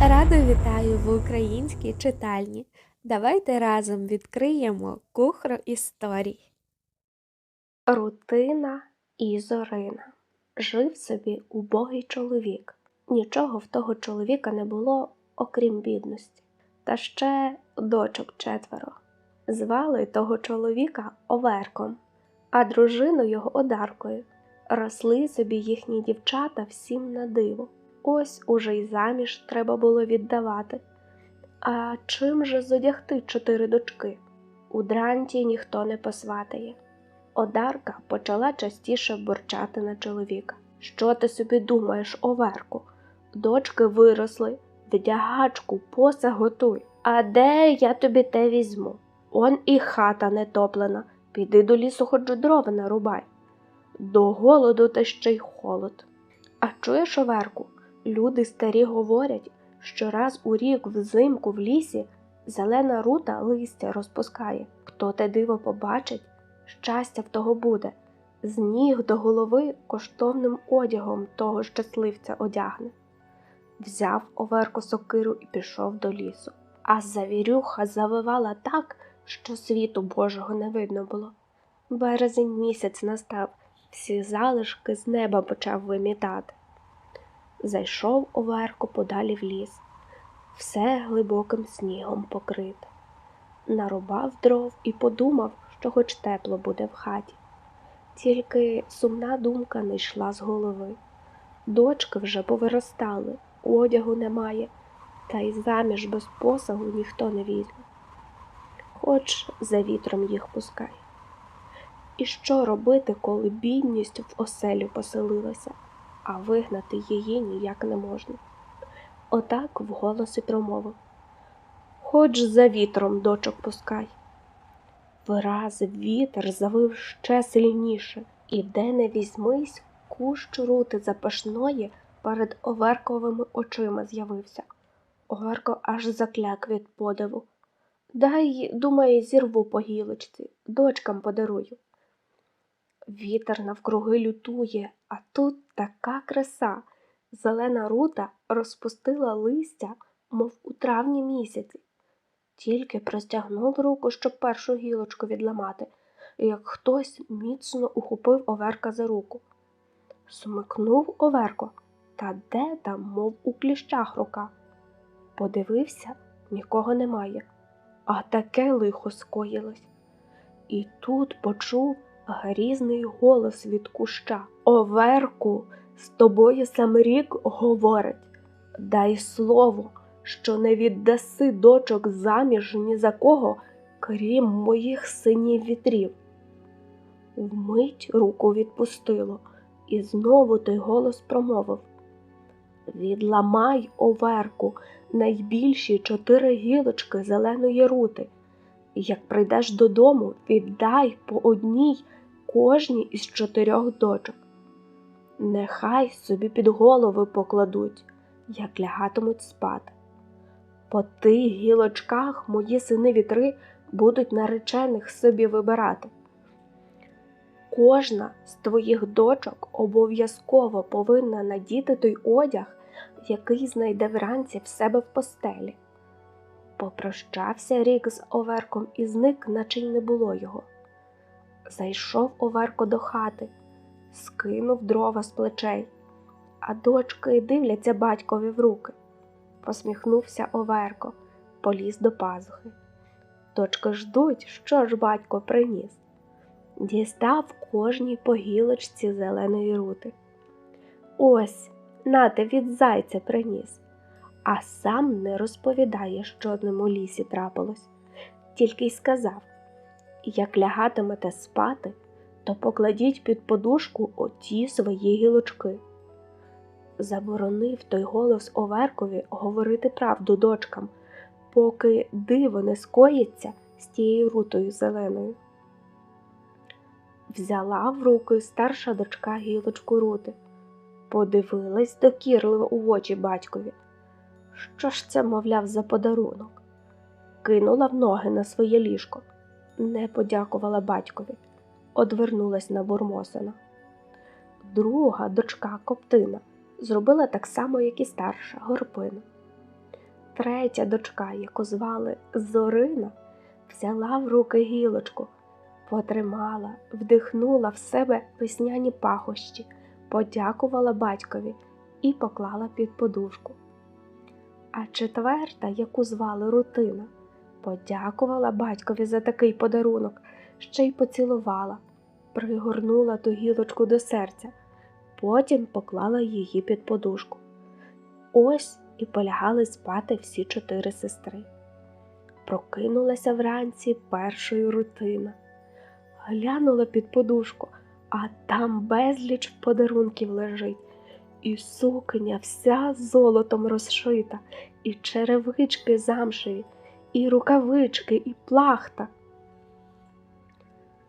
Радо вітаю в українській читальні. Давайте разом відкриємо кухру історій. Рутина і Зорина. Жив собі убогий чоловік. Нічого в того чоловіка не було, окрім бідності. Та ще дочок четверо. Звали того чоловіка Оверком, а дружину його Одаркою. Росли собі їхні дівчата всім на диво. Ось уже й заміж треба було віддавати. А чим же зодягти чотири дочки? У дранті ніхто не посватає. Одарка почала частіше бурчати на чоловіка. Що ти собі думаєш, Оверку? Дочки виросли, вдягачку, поса готуй. А де я тобі те візьму? Он і хата не топлена. Піди до лісу хоч дрова нарубай. До голоду та ще й холод. А чуєш, Оверку? Люди старі говорять, що раз у рік взимку в лісі зелена рута листя розпускає. Хто те диво побачить, щастя в того буде. З ніг до голови коштовним одягом того щасливця одягне. Взяв Оверко сокиру і пішов до лісу. А завірюха завивала так, що світу Божого не видно було. Березень місяць настав, всі залишки з неба почав вимітати. Зайшов Оверко подалі в ліс. Все глибоким снігом покрите. Нарубав дров і подумав, що хоч тепло буде в хаті. Тільки сумна думка не йшла з голови. Дочки вже повиростали, одягу немає, та й заміж без посагу ніхто не візьме. Хоч за вітром їх пускай. І що робити, коли бідність в оселю поселилася? А вигнати її ніяк не можна. Отак вголос і промовив Хоч за вітром дочок пускай. Враз вітер завив ще сильніше, і де не візьмись, кущ рути запашної перед Оверковими очима з'явився. Оверко аж закляк від подиву. Дай, думає, зірву по гілочці, дочкам подарую. Вітер навкруги лютує, а тут така краса. Зелена рута розпустила листя, мов у травні місяці. Тільки простягнув руку, щоб першу гілочку відламати, як хтось міцно ухопив Оверка за руку. Смикнув Оверко, та де там, мов у кліщах рука. Подивився, нікого немає, а таке лихо скоїлось. І тут почув грізний голос від куща. Оверку, з тобою сам рік говорить. Дай слово, що не віддаси дочок заміж ні за кого, крім моїх синів вітрів. Вмить руку відпустило, і знову той голос промовив Відламай, оверку, найбільші чотири гілочки зеленої рути. Як прийдеш додому, віддай по одній кожній із чотирьох дочок. Нехай собі під голови покладуть, як лягатимуть спати. По тих гілочках мої сини вітри будуть наречених собі вибирати. Кожна з твоїх дочок обов'язково повинна надіти той одяг, який знайде вранці в себе в постелі. Попрощався рік з Оверком і зник, наче й не було його. Зайшов Оверко до хати, скинув дрова з плечей, а дочки дивляться батькові в руки. Посміхнувся Оверко, поліз до пазухи. Дочки ждуть, що ж батько приніс. Дістав кожній по гілочці зеленої рути. Ось, нате від зайця приніс, а сам не розповідає, що з ним у лісі трапилось, тільки й сказав як лягатимете спати, то покладіть під подушку оті свої гілочки. Заборонив той голос Оверкові говорити правду дочкам, поки диво не скоїться з тією рутою зеленою. Взяла в руки старша дочка гілочку рути, подивилась докірливо у очі батькові. Що ж це, мовляв, за подарунок? Кинула в ноги на своє ліжко не подякувала батькові, одвернулась на бурмосина. Друга дочка коптина зробила так само, як і старша горпина. третя дочка, яку звали Зорина, взяла в руки гілочку, потримала, вдихнула в себе весняні пахощі, подякувала батькові і поклала під подушку. А четверта, яку звали Рутина, подякувала батькові за такий подарунок, ще й поцілувала, пригорнула ту гілочку до серця, потім поклала її під подушку. Ось і полягали спати всі чотири сестри. Прокинулася вранці першою рутина, глянула під подушку, а там безліч подарунків лежить, і сукня вся золотом розшита, і черевички замшеві, і рукавички, і плахта.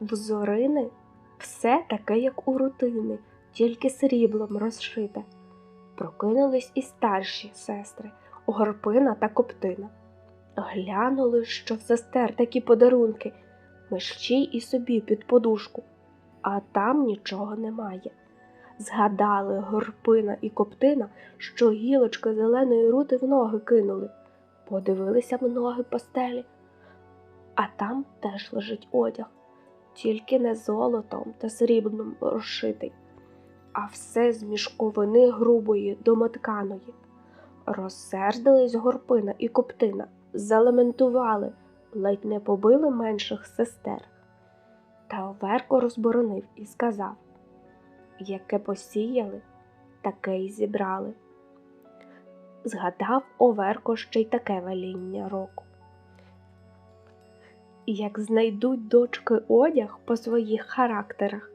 В зорини все таке, як у рутини, тільки сріблом розшите. Прокинулись і старші сестри, Горпина та Коптина. Глянули, що в сестер такі подарунки, мещій і собі під подушку, а там нічого немає. Згадали Горпина і Коптина, що гілочки зеленої рути в ноги кинули, подивилися в ноги постелі, а там теж лежить одяг, тільки не золотом та сріблом розшитий а все з мішковини грубої домотканої. Розсердились горпина і коптина, залементували, ледь не побили менших сестер. Та Оверко розборонив і сказав яке посіяли, таке й зібрали. Згадав Оверко ще й таке веління року. Як знайдуть дочки одяг по своїх характерах,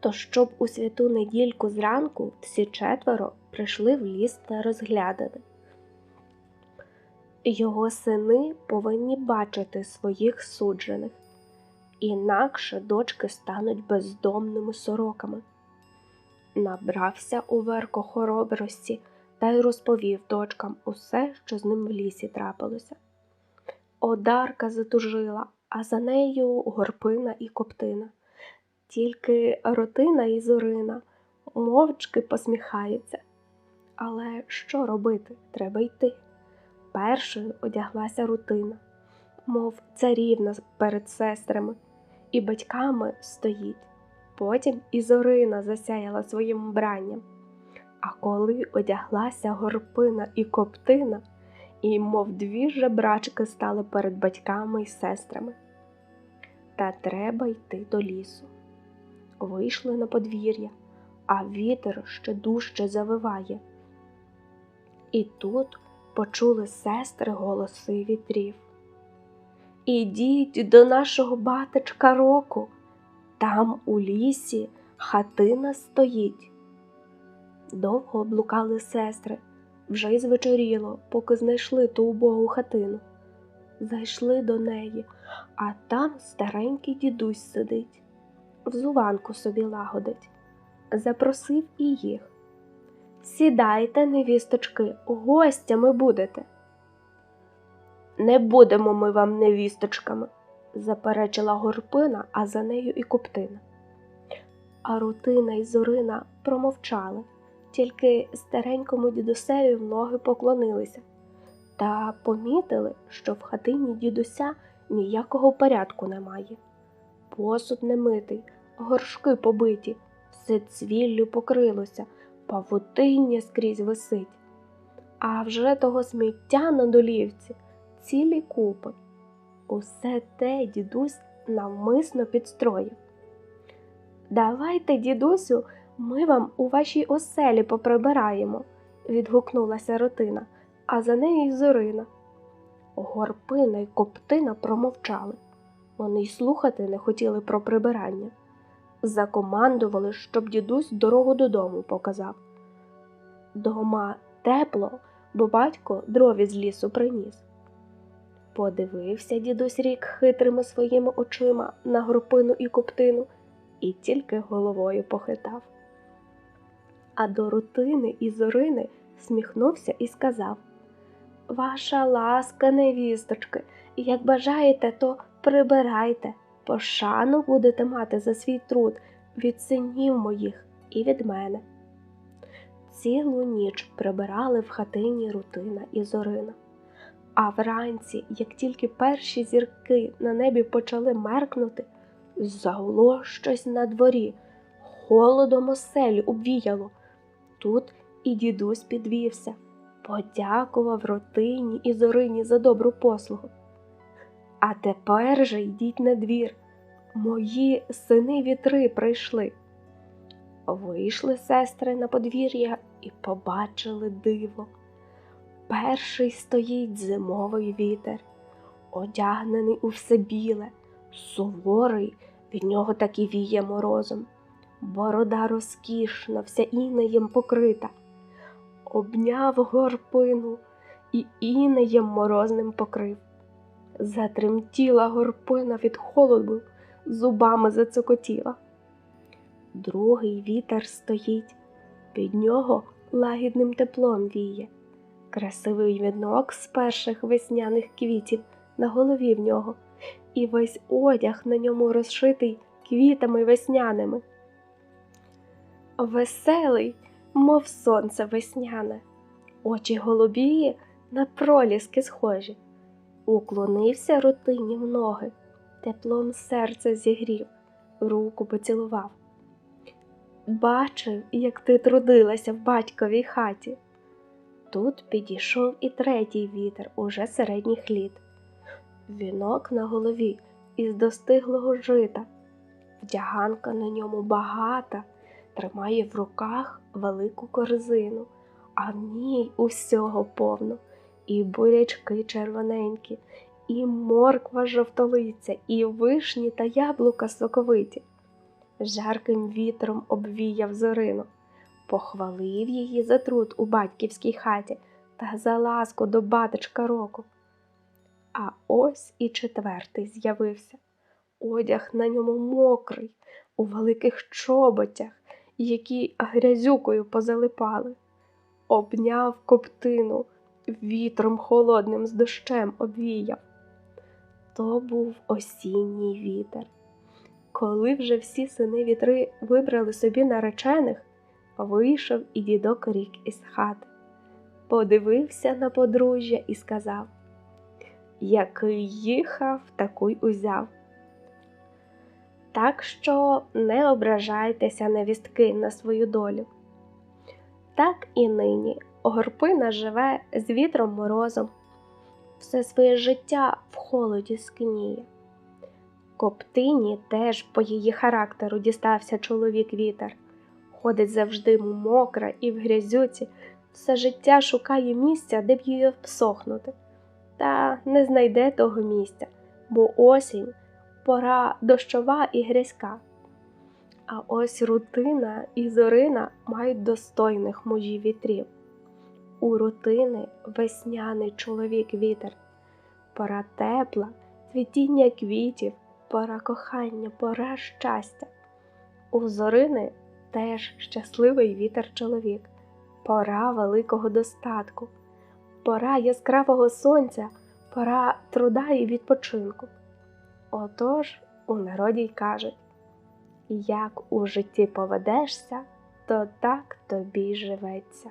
то щоб у святу недільку зранку всі четверо прийшли в ліс та розглядали. Його сини повинні бачити своїх суджених, інакше дочки стануть бездомними сороками. Набрався Оверко хоробрості та й розповів дочкам усе, що з ним в лісі трапилося. Одарка затужила, а за нею горпина і коптина. Тільки ротина і зорина мовчки посміхаються. Але що робити? Треба йти. Першою одяглася рутина, мов царівна перед сестрами, і батьками стоїть. Потім і зорина засяяла своїм вбранням. А коли одяглася горпина і коптина, і, мов дві жебрачки стали перед батьками і сестрами. Та треба йти до лісу вийшли на подвір'я, а вітер ще дужче завиває. І тут почули сестри голоси вітрів. Ідіть до нашого батечка року, там у лісі хатина стоїть. Довго блукали сестри, вже й звечоріло, поки знайшли ту убогу хатину. Зайшли до неї, а там старенький дідусь сидить взуванку собі лагодить. Запросив і їх. Сідайте, невісточки, гостями будете. Не будемо ми вам невісточками, заперечила горпина, а за нею і коптина. А рутина і зорина промовчали, тільки старенькому дідусеві в ноги поклонилися та помітили, що в хатині дідуся ніякого порядку немає. Посуд не митий, горшки побиті, все цвіллю покрилося, павутиння скрізь висить. А вже того сміття на долівці цілі купи. Усе те дідусь навмисно підстроїв. Давайте, дідусю, ми вам у вашій оселі поприбираємо, відгукнулася ротина, а за нею й зорина. Горпина й коптина промовчали. Вони й слухати не хотіли про прибирання закомандували, щоб дідусь дорогу додому показав. Дома тепло, бо батько дрові з лісу приніс. Подивився дідусь рік хитрими своїми очима на горпину і коптину і тільки головою похитав. А до рутини і зорини сміхнувся і сказав Ваша ласка, невісточки, як бажаєте, то прибирайте пошану будете мати за свій труд від синів моїх і від мене. Цілу ніч прибирали в хатині рутина і зорина. А вранці, як тільки перші зірки на небі почали меркнути, загуло щось на дворі, холодом оселі обвіяло. Тут і дідусь підвівся, подякував рутині і зорині за добру послугу. А тепер же йдіть на двір. Мої сини вітри прийшли. Вийшли сестри на подвір'я і побачили диво. Перший стоїть зимовий вітер, одягнений у все біле, суворий, від нього так і віє морозом. Борода розкішна, вся інеєм покрита, обняв горпину і інеєм морозним покрив. Затремтіла горпина від холоду, зубами зацокотіла. Другий вітер стоїть, під нього лагідним теплом віє. Красивий вінок з перших весняних квітів на голові в нього, і весь одяг на ньому розшитий квітами весняними. Веселий, мов сонце весняне, очі голубії на проліски схожі. Уклонився рутині в ноги, теплом серця зігрів, руку поцілував. Бачив, як ти трудилася в батьковій хаті. Тут підійшов і третій вітер уже середніх літ. Вінок на голові із достиглого жита, вдяганка на ньому багата, тримає в руках велику корзину, а в ній усього повно, і бурячки червоненькі, і морква жовтолиця, і вишні та яблука соковиті. Жарким вітром обвіяв зорину похвалив її за труд у батьківській хаті та за ласку до батечка року. А ось і четвертий з'явився. Одяг на ньому мокрий, у великих чоботях, які грязюкою позалипали, обняв коптину, вітром холодним з дощем обвіяв. То був осінній вітер. Коли вже всі сини вітри вибрали собі наречених, вийшов і дідок рік із хати, подивився на подружжя і сказав Який їхав, такий узяв. Так що не ображайтеся невістки на свою долю. Так і нині горпина живе з вітром морозом, все своє життя в холоді скніє. Коптині теж по її характеру дістався чоловік вітер ходить завжди мокра і в грязюці, все життя шукає місця, де б її обсохнути, та не знайде того місця, бо осінь пора дощова і грязька. А ось рутина і зорина мають достойних мужів вітрів. У рутини весняний чоловік вітер, пора тепла, цвітіння квітів, пора кохання, пора щастя. У зорини теж щасливий вітер чоловік, пора великого достатку, пора яскравого сонця, пора труда і відпочинку. Отож у народі й кажуть як у житті поведешся, то так тобі живеться.